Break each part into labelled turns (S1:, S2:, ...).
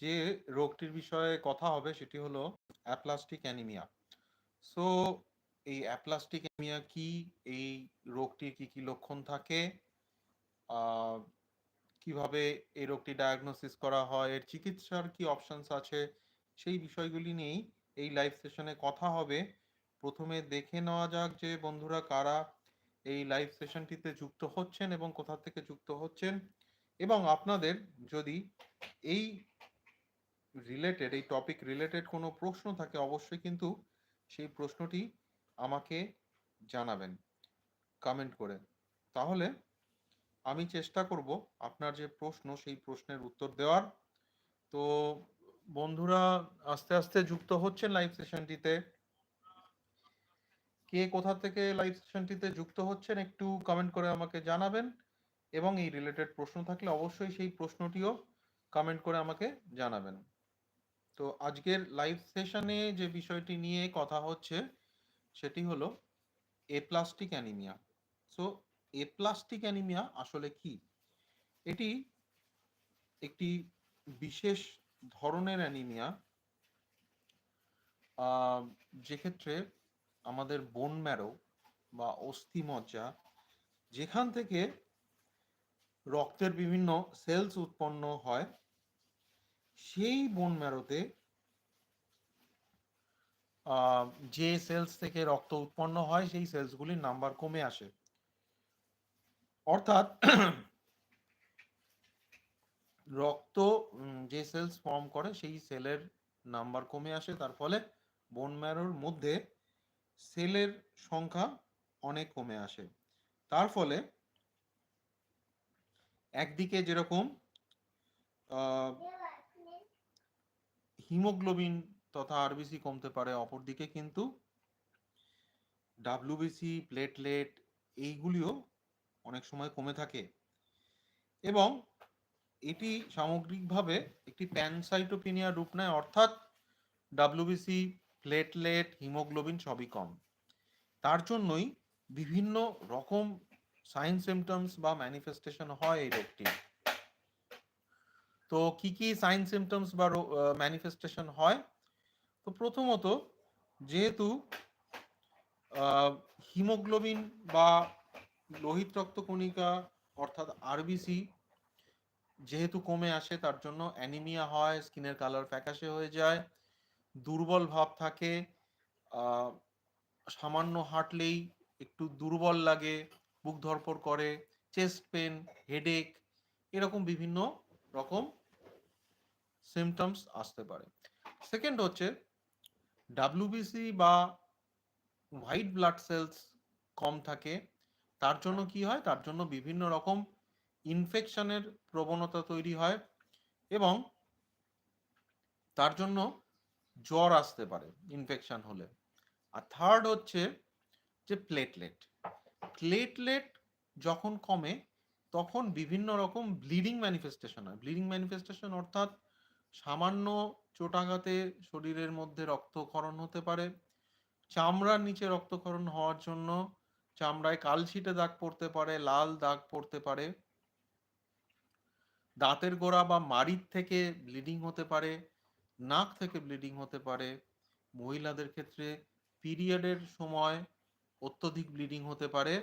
S1: যে রোগটির বিষয়ে কথা হবে সেটি হলো অ্যাপ্লাস্টিক অ্যানিমিয়া সো এই অ্যাপ্লাস্টিক অ্যানিমিয়া কি? এই রোগটির কি কি লক্ষণ থাকে? কীভাবে এই রোগটি ডায়াগনোসিস করা হয়? এর চিকিৎসার কি অপশনস আছে? সেই বিষয়গুলি নিয়েই এই লাইভ সেশনে কথা হবে। প্রথমে দেখে নেওয়া যাক যে বন্ধুরা কারা এই লাইভ সেশনটিতে যুক্ত হচ্ছেন এবং কোথা থেকে যুক্ত হচ্ছেন। এবং আপনাদের যদি এই রিলেটেড এই টপিক রিলেটেড কোনো প্রশ্ন থাকে অবশ্যই কিন্তু সেই প্রশ্নটি আমাকে জানাবেন কমেন্ট করে। তাহলে আমি চেষ্টা করব আপনার যে প্রশ্ন সেই প্রশ্নের উত্তর দেওয়ার। তো বন্ধুরা, আস্তে আস্তে যুক্ত হচ্ছেন লাইভ সেশনটিতে কে কোথা থেকে লাইভ সেশনটিতে যুক্ত হচ্ছেন একটু কমেন্ট করে আমাকে জানাবেন। এবং এই রিলেটেড প্রশ্ন থাকলে অবশ্যই সেই প্রশ্নটিও কমেন্ট করে আমাকে জানাবেন। তো আজকের লাইভ সেশনে যে বিষয়টি নিয়ে কথা হচ্ছে, সেটি হলো aplastic anaemia so aplastic anaemia আসলে কি? এটি একটি বিশেষ ধরনের অ্যানিমিয়া যে ক্ষেত্রে আমাদের বোন ম্যারো বা অস্থি মজ্জা যেখান থেকে রক্তের বিভিন্ন সেলস উৎপন্ন হয়। সেই বোন ম্যারোতে যে সেলস থেকে রক্ত উৎপন্ন হয়, সেই সেলসগুলির নাম্বার কমে আসে। অর্থাৎ, রক্ত যে সেলস ফর্ম করে, সেই সেলের নাম্বার কমে আসে। তার ফলে বোন ম্যারোর মধ্যে সেলের সংখ্যা অনেক কমে আসে। তার ফলে একদিকে যেরকম হিমোগ্লোবিন তথা আরবিসি কমতে পারে অপরদিকে, কিন্তু ডাব্লিউবিসি, প্লেটলেট এইগুলিও অনেক সময় কমে থাকে। এবং এটি সামগ্রিকভাবে একটি প্যানসাইটোপিনিয়া রূপ নেয়, অর্থাৎ ডাব্লিউবিসি, প্লেটলেট, হিমোগ্লোবিন সবই কম। তার জন্যই বিভিন্ন রকম সাইন সিমটমস বা ম্যানিফেস্টেশন হয় এই রোগটি তো কি কি সাইন সিমটমস বা ম্যানিফেস্টেশন হয়? তো প্রথমত যেহেতু হিমোগ্লোবিন বা লোহিত রক্তকণিকা অর্থাৎ আরবিসি যেহেতু কমে আসে, তার জন্য অ্যানিমিয়া হয়, স্কিনের কালার ফ্যাকাশে হয়ে যায়, দুর্বল ভাব থাকে সামান্য হাঁটলেই একটু দুর্বল লাগে, বুক ধরপর করে চেস্ট পেন হেডেক এরকম বিভিন্ন রকম সিমটমস আসতে পারে। সেকেন্ড হচ্ছে ডাব্লিউবিসি বা হোয়াইট ব্লাড সেলস কম থাকে। তার জন্য কি হয়? তার জন্য বিভিন্ন রকম ইনফেকশনের প্রবণতা তৈরি হয় এবং তার জন্য জ্বর আসতে পারে ইনফেকশন হলে। আর থার্ড হচ্ছে যে প্লেটলেট প্লেটলেট যখন কমে, তখন বিভিন্ন রকম ব্লিডিং ম্যানিফেস্টেশন হয়। ব্লিডিং ম্যানিফেস্টেশন অর্থাৎ সামান্য চোটাঘাতে শরীরের মধ্যে রক্তক্ষরণ হতে পারে। চামড়ার নিচে রক্তক্ষরণ হওয়ার জন্য চামড়ায় কালছিটে দাগ পড়তে পারে, লাল দাগ পড়তে পারে। দাঁতের গোড়া বা মাড়ির থেকে ব্লিডিং হতে পারে, নাক থেকে ব্লিডিং হতে পারে। মহিলাদের ক্ষেত্রে পিরিয়ডের সময় অত্যধিক ব্লিডিং হতে পারে।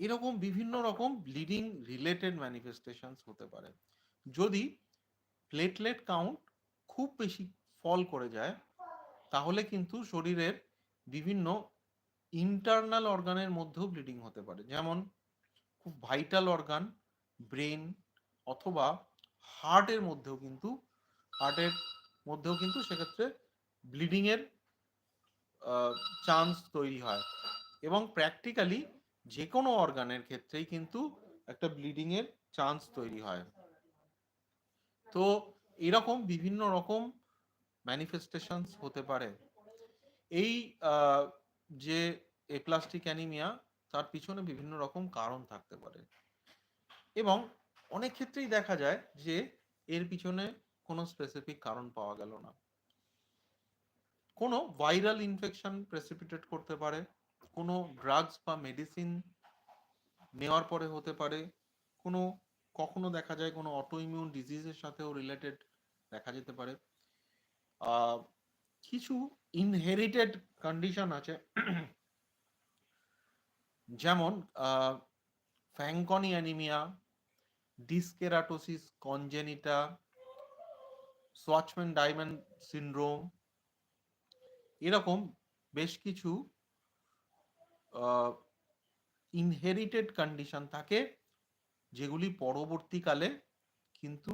S1: এরকম বিভিন্ন রকম ব্লিডিং রিলেটেড ম্যানিফেস্টেশনস হতে পারে। যদি প্লেটলেট কাউন্ট খুব বেশি ফল করে যায়, তাহলে কিন্তু শরীরের বিভিন্ন ইন্টারনাল অর্গানের মধ্যেও ব্লিডিং হতে পারে। যেমন খুব ভাইটাল অর্গান ব্রেন অথবা হার্টের মধ্যেও কিন্তু হার্টের মধ্যেও কিন্তু সেক্ষেত্রে ব্লিডিং এর চান্স তৈরি হয়। এবং প্র্যাকটিক্যালি যে কোনো অর্গানের ক্ষেত্রেই কিন্তু একটা ব্লিডিং এর চান্স তৈরি হয়। তো এরকম বিভিন্ন রকম ম্যানিফেস্টেশনস হতে পারে। এই যে এপ্লাস্টিক অ্যানিমিয়া তার পিছনে বিভিন্ন রকম কারণ থাকতে পারে। এবং অনেক ক্ষেত্রেই দেখা যায় যে এর পিছনে কোনো স্পেসিফিক কারণ পাওয়া গেল না। কোনো ভাইরাল ইনফেকশন প্রেসিপিটেট করতে পারে, কোনো ড্রাগস বা মেডিসিন নেওয়ার পরে হতে পারে, কোনো কখনো দেখা যায় কোনো অটো ইমিউন ডিজিজের সাথেও রিলেটেড দেখা যেতে পারে। কিছু ইনহেরিটেড কন্ডিশন আছে। যেমন Fanconi anaemia dyskeratosis congenita Shwachman Diamond syndrome এরকম বেশ কিছু ইনহেরিটেড কন্ডিশন থাকে। যেগুলি পরবর্তীকালে কিন্তু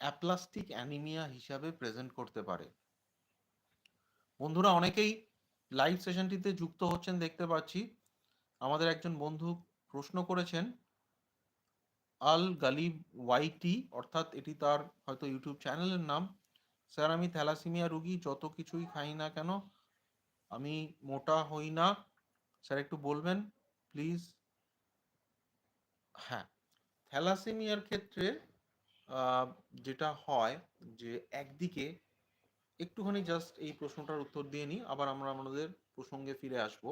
S1: অ্যাপ্লাস্টিক অ্যানিমিয়া হিসাবে প্রেজেন্ট করতে পারে। বন্ধুরা, অনেকেই লাইভ সেশনটিতে যুক্ত হচ্ছেন, দেখতে পাচ্ছি। আমাদের একজন বন্ধু প্রশ্ন করেছেন, আল গালিব ওয়াইটি, অর্থাৎ এটি তার হয়তো ইউটিউব চ্যানেলের নাম, স্যার, আমি থ্যালাসিমিয়া রুগী, যত কিছুই খাই না কেন, আমি মোটা হই না। স্যার, একটু বলবেন, প্লিজ? হ্যাঁ থ্যালাসেমিয়ার ক্ষেত্রে যেটা হয় যে একদিকে একটুখানি জাস্ট এই প্রশ্নটার উত্তর দিয়ে নিই, আবার আমরা আমাদের প্রসঙ্গে ফিরে আসব।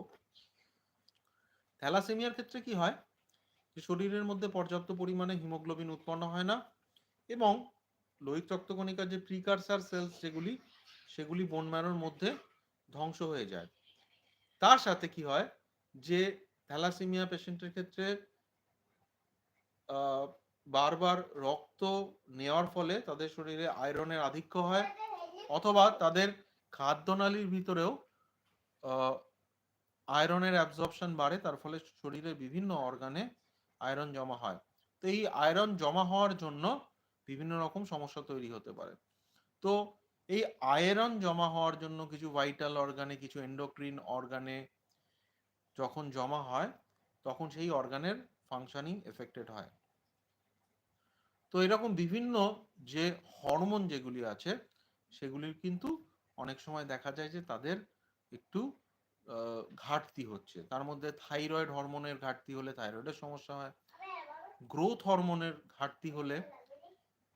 S1: থ্যালাসেমিয়ার ক্ষেত্রে কি হয় যে শরীরের মধ্যে পর্যাপ্ত পরিমাণে হিমোগ্লোবিন উৎপন্ন হয় না এবং লোহিত রক্তকণিকার যে প্রিকারসার সেলস যেগুলি, সেগুলি বোন ম্যারোর মধ্যে ধ্বংস হয়ে যায়। তার সাথে কি হয় যে থ্যালাসেমিয়া পেশেন্টের ক্ষেত্রে বারবার রক্ত নেওয়ার ফলে তাদের শরীরে আয়রনের আধিক্য হয় অথবা তাদের খাদ্যনালীর ভিতরেও আয়রনের অ্যাবজর্পশন বাড়ে, তার ফলে শরীরের বিভিন্ন অর্গানে আয়রন জমা হয়। তো এই আয়রন জমা হওয়ার জন্য বিভিন্ন রকম সমস্যা তৈরি হতে পারে। তো এই আয়রন জমা হওয়ার জন্য কিছু ভাইটাল অর্গানে কিছু এন্ডোক্রিন অর্গানে যখন জমা হয়, তখন সেই অর্গানের ফাংশনিং এফেক্টেড হয়। তো এরকম বিভিন্ন যে হরমোন যেগুলি আছে, সেগুলির কিন্তু অনেক সময় দেখা যায় যে তাদের একটু ঘাটতি হচ্ছে। তার মধ্যে থাইরয়েড হরমোনের ঘাটতি হলে থাইরয়েডের সমস্যা হয়। গ্রোথ হরমোনের ঘাটতি হলে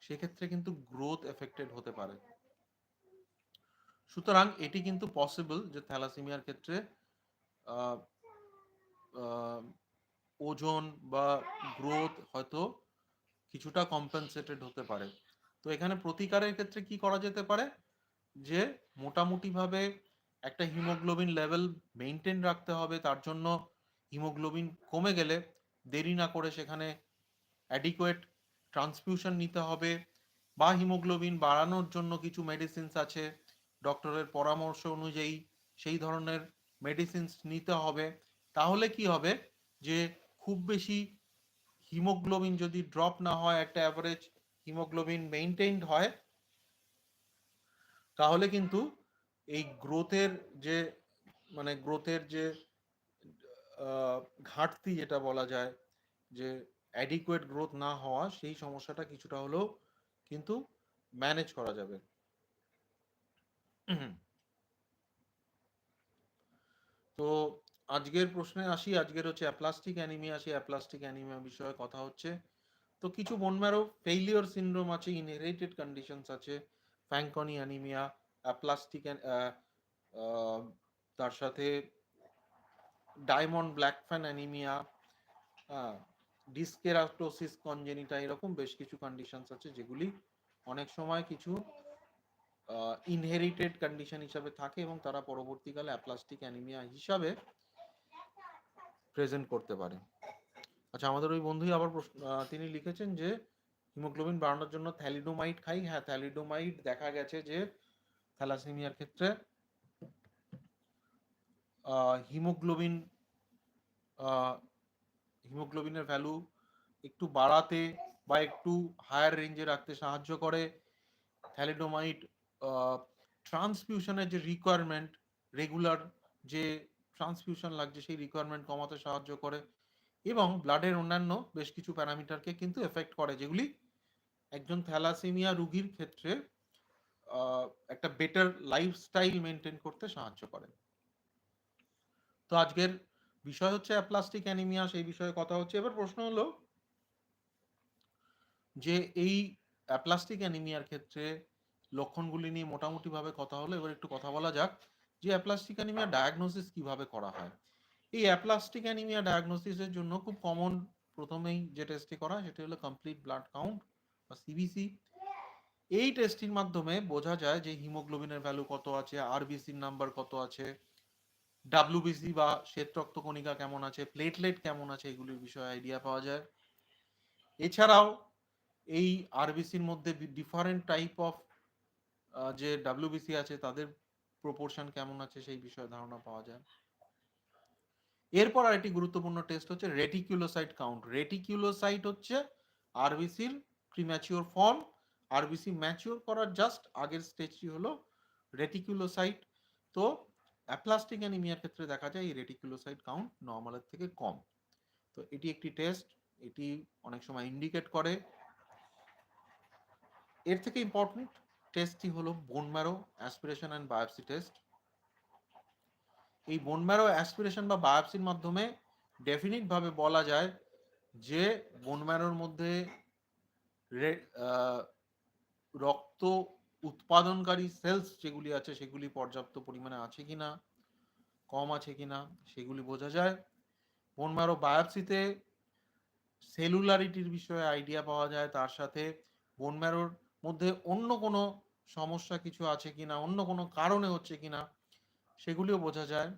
S1: সেক্ষেত্রে কিন্তু গ্রোথ এফেক্টেড হতে পারে। সুতরাং এটি কিন্তু পসিবল যে থ্যালাসেমিয়ার ক্ষেত্রে ওজন বা গ্রোথ হয়তো কিছুটা কম্পেনসেটেড হতে পারে। তো এখানে প্রতিকারের ক্ষেত্রে কি করা যেতে পারে? যে মোটামুটিভাবে একটা হিমোগ্লোবিন লেভেল মেনটেন রাখতে হবে, তার জন্য হিমোগ্লোবিন কমে গেলে দেরি না করে সেখানে অ্যাডিকুয়েট ট্রান্সফিউশন নিতে হবে বা হিমোগ্লোবিন বাড়ানোর জন্য কিছু মেডিসিনস আছে। ডক্টরের পরামর্শ অনুযায়ী সেই ধরনের মেডিসিনস নিতে হবে। তাহলে কি হবে? যে খুব বেশি হিমোগ্লোবিন যদি ড্রপ না হয়, একটা অ্যাভারেজ হিমোগ্লোবিন মেইনটেইনড হয়, তাহলে কিন্তু এই গ্রোথের যে মানে গ্রোথের যে ঘাটতি যেটা বলা যায়, যে অ্যাডিকুয়েট গ্রোথ না হওয়া, সেই সমস্যাটা কিছুটা হলেও কিন্তু ম্যানেজ করা যাবে। তো আজকের প্রশ্নে আসি, আজকের হচ্ছে অ্যাপ্লাস্টিক অ্যানিমিয়া আসি অ্যাপ্লাস্টিক অ্যানিমিয়া বিষয়ে কথা হচ্ছে। তো কিছু বোনম্যারো ফেইলিওর সিনড্রোম আছে ইনহেরিটেড কন্ডিশনস আছে ফ্যাঙ্কনি অ্যানিমিয়া অ্যাপ্লাস্টিক তার সাথে Diamond Blackfan anaemia dyskeratosis congenita এরকম বেশ কিছু কন্ডিশনস আছে যেগুলি অনেক সময় কিছু ইনহেরিটেড কন্ডিশন হিসাবে থাকে এবং তারা পরবর্তীকালে অ্যাপ্লাস্টিক অ্যানিমিয়া হিসাবে প্রেজেন্ট করতে পারে। আচ্ছা আমাদের ওই বন্ধুই আবার প্রশ্ন তিনি লিখেছেন যে, হিমোগ্লোবিন বাড়ানোর জন্য থ্যালিডোমাইড খাই। হ্যাঁ থ্যালিডোমাইড দেখা গেছে যে থ্যালাসেমিয়ার ক্ষেত্রে হিমোগ্লোবিন হিমোগ্লোবিনের ভ্যালু একটু বাড়াতে বা একটু হায়ার রেঞ্জে রাখতে সাহায্য করে। থ্যালিডোমাইড ট্রান্সফিউশনের যে রিকোয়ারমেন্ট রেগুলার যে ট্রান্সফিউশন লাগছে, সেই রিকোয়ারমেন্ট কমাতে সাহায্য করে এবং ব্লাডের অন্যান্য বেশ কিছু প্যারামিটারকে কিন্তু এফেক্ট করে, যেগুলি একজন থ্যালাসেমিয়া রুগীর ক্ষেত্রে একটা বেটার লাইফস্টাইল মেনটেন করতে সাহায্য করে। তো আজকের বিষয় হচ্ছে অ্যাপ্লাস্টিক অ্যানিমিয়া সেই বিষয়ে কথা হচ্ছে। এবার প্রশ্ন হলো যে এই অ্যাপ্লাস্টিক অ্যানিমিয়ার ক্ষেত্রে লক্ষণগুলি নিয়ে মোটামুটিভাবে কথা হলো, এবার একটু কথা বলা যাক। যে অ্যাপ্লাস্টিক অ্যানিমিয়া ডায়াগনোসিস কীভাবে করা হয়? এই অ্যাপ্লাস্টিক অ্যানিমিয়া ডায়াগনোসিসের জন্য খুব কমন প্রথমেই যে টেস্টটি করা সেটি হলো কমপ্লিট ব্লাড কাউন্ট বা সিবিসি এই টেস্টির মাধ্যমে বোঝা যায় যে হিমোগ্লোবিনের ভ্যালু কত আছে আরবিসির নাম্বার কত আছে ডাব্লিউবিসি বা শ্বেত রক্ত কণিকা কেমন আছে প্লেটলেট কেমন আছে এগুলির বিষয়ে আইডিয়া পাওয়া যায়। এছাড়াও এই আরবিসির মধ্যে ডিফারেন্ট টাইপ অফ যে ডাব্লিউবিসি আছে তাদের প্রপোর্শন কেমন আছে সেই বিষয়ে ধারণা পাওয়া যায়? এরপর আরেকটি গুরুত্বপূর্ণ টেস্ট হচ্ছে রেটিকুলোসাইট কাউন্ট রেটিকুলোসাইট হচ্ছে আরবিসির প্রিম্যাচিওর ফর্ম আরবিসি ম্যাচিওর করার জাস্ট আগের স্টেজটি হলো রেটিকুলোসাইট তো অ্যাপ্লাস্টিক অ্যানিমিয়ার ক্ষেত্রে দেখা যায় এই রেটিকুলোসাইট কাউন্ট নর্মালের থেকে কম। তো এটি একটি টেস্ট এটি অনেক সময় ইন্ডিকেট করে। এর থেকে ইম্পর্টেন্ট টেস্টটি হলো bone marrow aspiration and biopsy test এই বোন ম্যারো অ্যাসপিরেশন বা বায়োপসির মাধ্যমে ডেফিনিট ভাবে বলা যায় যে বোন ম্যারোর মধ্যে রক্ত উৎপাদনকারী সেলস যেগুলি আছে সেগুলি পর্যাপ্ত পরিমাণে আছে কিনা, কম আছে কিনা, সেগুলি বোঝা যায়। বোন ম্যারো বায়োপসিতে সেলুলারিটির বিষয়ে আইডিয়া পাওয়া যায়। তার সাথে বোন ম্যারোর মধ্যে অন্য কোনো সমস্যা কিছু আছে কিনা, অন্য কোনো কারণে হচ্ছে কিনা, সেগুলিও বোঝা যায়।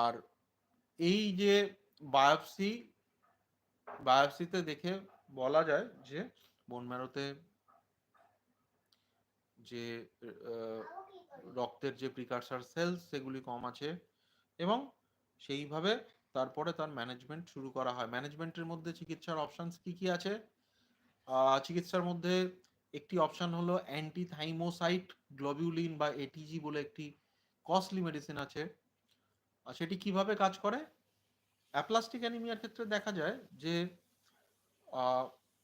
S1: আর এই যে বায়োপসি, বায়োপসিতে দেখে বলা যায় যে বোন ম্যারোতে যে রক্তের যে প্রিকারসার সেলস সেগুলি কম আছে এবং সেইভাবে তারপরে তার ম্যানেজমেন্ট শুরু করা হয়। ম্যানেজমেন্টের মধ্যে চিকিৎসার অপশনস কি কি আছে? চিকিৎসার মধ্যে একটি অপশন হলো অ্যান্টি থাইমোসাইট গ্লোবিউলিন বা এটিজি বলে একটি কস্টলি মেডিসিন আছে। সেটি কীভাবে কাজ করে? অ্যাপ্লাস্টিক অ্যানিমিয়ার ক্ষেত্রে দেখা যায় যে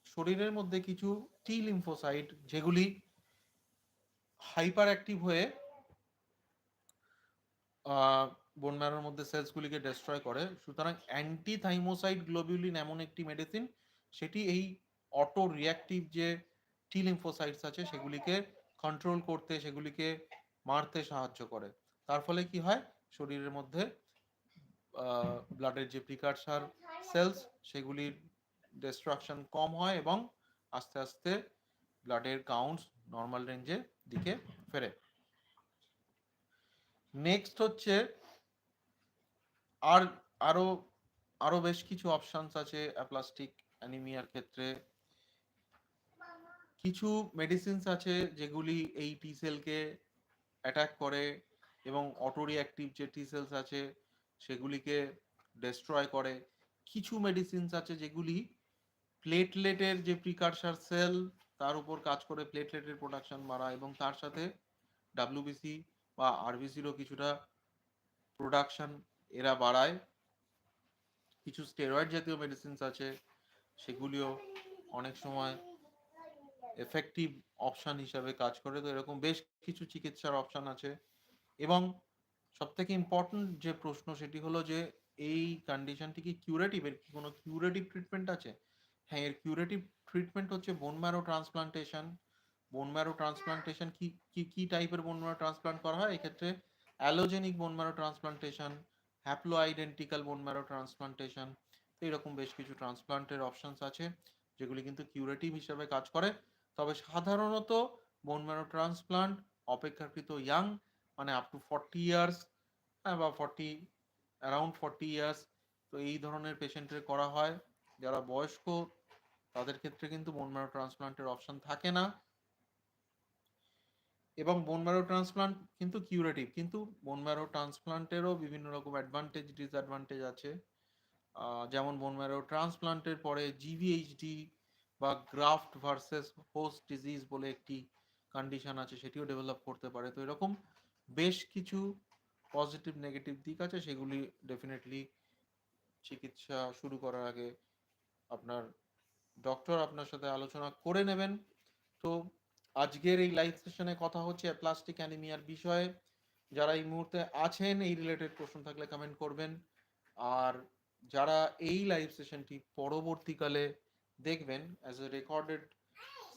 S1: শরীরের মধ্যে কিছু টি লিম্ফোসাইট যেগুলি হাইপার অ্যাক্টিভ হয়ে বোন মধ্যে সেলসগুলিকে ডিস্ট্রয় করে। সুতরাং অ্যান্টি থাইমোসাইট গ্লোবিউলিন এমন একটি মেডিসিন সেটি এই অটো রিয়াক্টিভ যে টি লিম্ফোসাইটস আছে, সেগুলিকে কন্ট্রোল করতে, সেগুলিকে মারতে সাহায্য করে। তার ফলে কি হয়? শরীরের মধ্যে ব্লাডের যে প্রিকারসার সেলস সেগুলির ডিস্ট্রাকশন কম হয় এবং আস্তে আস্তে ব্লাডের কাউন্টস নর্মাল রেঞ্জের দিকে ফেরে। নেক্সট হচ্ছে, আর আরও আরও বেশ কিছু অপশনস আছে অ্যাপ্লাস্টিক অ্যানিমিয়ার ক্ষেত্রে। কিছু মেডিসিনস আছে যেগুলি এই টি সেলকে অ্যাটাক করে এবং অটো রিঅ্যাক্টিভ যে টি সেলস আছে সেগুলিকে ডেস্ট্রয় করে। কিছু মেডিসিনস আছে যেগুলি প্লেটলেটের যে প্রিকারসার সেল তার উপর কাজ করে প্লেটলেটের প্রোডাকশন বাড়া এবং তার সাথে ডাব্লিউবিসি বা আরবিসিরও কিছুটা প্রোডাকশন এরা বাড়ায়। কিছু স্টেরয়েড জাতীয় মেডিসিনস আছে, সেগুলিও অনেক সময় এফেক্টিভ অপশন হিসাবে কাজ করে। তো এরকম বেশ কিছু চিকিৎসার অপশন আছে। এবং সব থেকে ইম্পর্টেন্ট যে প্রশ্ন সেটি হলো যে, এই কন্ডিশনটি কি কিউরেটিভ এর কি কোনো কিউরেটিভ ট্রিটমেন্ট আছে? হ্যাঁ এর কিউরেটিভ ট্রিটমেন্ট হচ্ছে bone marrow transplantation bone marrow transplantation কি কি কি টাইপের বোন ম্যারো ট্রান্সপ্লান্ট করা হয়? এক্ষেত্রে allogeneic bone transplantation haploidentical bone marrow transplantation এরকম বেশ কিছু ট্রান্সপ্লান্টের অপশনস আছে, যেগুলি কিন্তু কিউরেটিভ হিসেবে কাজ করে। তবে সাধারণত বোন ম্যারো ট্রান্সপ্লান্ট অপেক্ষাকৃত ইয়াং মানে আপ টু ফর্টি ইয়ার্স বা ফর্টি অ্যারাউন্ড ফর্টি ইয়ার্স তো এই ধরনের পেশেন্টের করা হয়। যারা বয়স্ক, তাদের ক্ষেত্রে কিন্তু বোন ট্রান্সপ্লান্টের অপশন থাকে না। এবং বোন ট্রান্সপ্লান্ট কিন্তু কিউরেটিভ কিন্তু বোন ট্রান্সপ্লান্টেরও বিভিন্ন রকম অ্যাডভান্টেজ ডিসঅ্যাডভান্টেজ আছে। যেমন বোন ট্রান্সপ্লান্টের পরে জিভিএইচডি বা গ্রাফট ভার্সেস হোস্ট ডিজিজ বলে একটি কন্ডিশন আছে, সেটিও ডেভেলপ করতে পারে। তো এরকম বেশ কিছু পজিটিভ নেগেটিভ দিক আছে, সেগুলি ডেফিনেটলি চিকিৎসা শুরু করার আগে আপনার ডক্টর আপনার সাথে আলোচনা করে নেবেন। তো আজকের এই লাইভ সেশনে কথা হচ্ছে প্লাস্টিক অ্যানিমিয়ার বিষয়ে। যারা এই মুহূর্তে আছেন, এই রিলেটেড প্রশ্ন থাকলে কমেন্ট করবেন। আর যারা এই লাইভ সেশনটি পরবর্তীকালে দেখবেন অ্যাজ এ রেকর্ডেড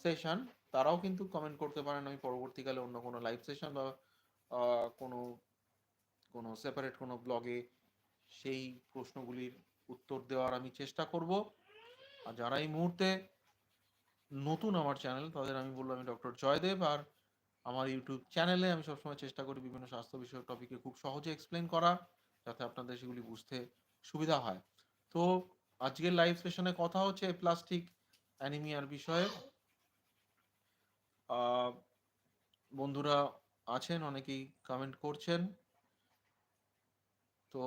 S1: সেশন তারাও কিন্তু কমেন্ট করতে পারেন, আমি পরবর্তীকালে অন্য কোনো লাইভ সেশন বা কোনো কোনো সেপারেট কোনো ব্লগে সেই প্রশ্নগুলির উত্তর দেওয়ার আমি চেষ্টা করব। আর যারা এই মুহূর্তে নতুন আমার চ্যানেল তাদের আমি বললাম আমি ডক্টর জয়দেব আর আমার ইউটিউব চ্যানেলে আমি সবসময় চেষ্টা করি বিভিন্ন স্বাস্থ্য বিষয়ক টপিকে খুব সহজে এক্সপ্লেন করা, যাতে আপনাদের সেগুলি বুঝতে সুবিধা হয়। তো আজকের লাইভ সেশনে কথা হচ্ছে প্লাস্টিক অ্যানিমিয়ার বিষয়ে। বন্ধুরা আছেন, অনেকেই কমেন্ট করছেন। তো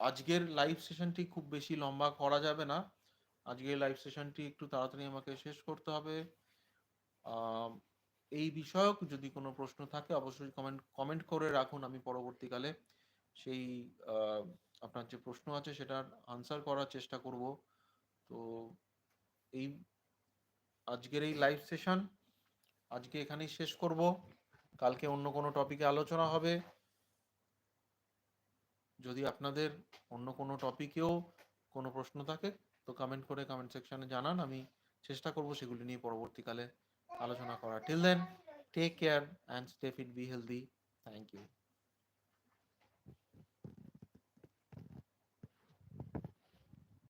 S1: আজকের লাইভ সেশনটি খুব বেশি লম্বা করা যাবে না। আজকের লাইভ সেশনটি একটু তাড়াতাড়ি আমাকে শেষ করতে হবে। এই বিষয়ক যদি কোনো প্রশ্ন থাকে, অবশ্যই কমেন্ট কমেন্ট করে রাখুন। আমি পরবর্তীকালে সেই আপনার যে প্রশ্ন আছে সেটার আনসার করার চেষ্টা করব। তো এই আজকের এই লাইভ সেশন আজকে এখানেই শেষ করব। কালকে অন্য কোনো টপিকে আলোচনা হবে। যদি আপনাদের অন্য কোনো টপিকেও কোনো প্রশ্ন থাকে, তো কমেন্ট করে কমেন্ট সেকশনে জানান। আমি চেষ্টা করব সেগুলি নিয়ে পরবর্তীকালে আলোচনা করা till then take care and stay fit be healthy thank you